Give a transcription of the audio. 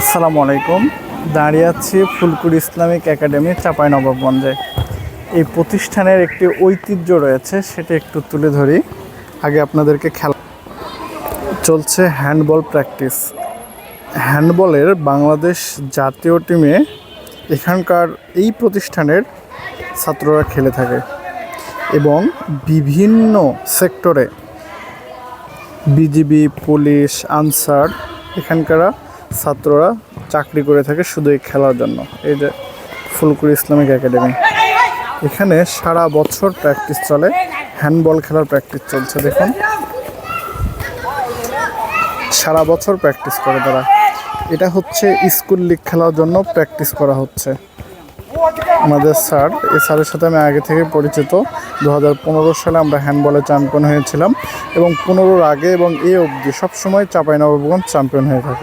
আসসালামু আলাইকুম। দাঁড়িয়ে আছি ফুলকুর ইসলামিক একাডেমি নবাবগঞ্জে এই প্রতিষ্ঠানের একটি ঐতিহ্য রয়েছে, সেটা একটু তুলে ধরি। আগে আপনাদেরকে খেলা চলছে হ্যান্ডবল প্র্যাকটিস। হ্যান্ডবলের বাংলাদেশ জাতীয় টিমে এখানকার এই প্রতিষ্ঠানের ছাত্ররা খেলে থাকে এবং বিভিন্ন সেক্টরে বিজিবি, পুলিশ, আনসার এখানকার ছাত্ররা চাকরি করে থাকে শুধু এই খেলার জন্য। এই যে ফুলকুড়ি ইসলামিক একাডেমি। এখানে সারা বছর প্র্যাকটিস চলে। হ্যান্ডবল খেলার প্র্যাকটিস চলছে, দেখুন। সারা বছর প্র্যাকটিস করে তারা। এটা হচ্ছে স্কুল লিগ খেলার জন্য প্র্যাকটিস করা হচ্ছে। আমাদের স্যার, এই স্যারের সাথে আমি আগে থেকে পরিচিত। দু হাজার পনেরো সালে আমরা হ্যান্ডবলে চ্যাম্পিয়ন হয়েছিলাম এবং পনেরোর আগে এবং এ অবধি সবসময় চাঁপাইনবাবগঞ্জ চ্যাম্পিয়ন হয়ে থাকে।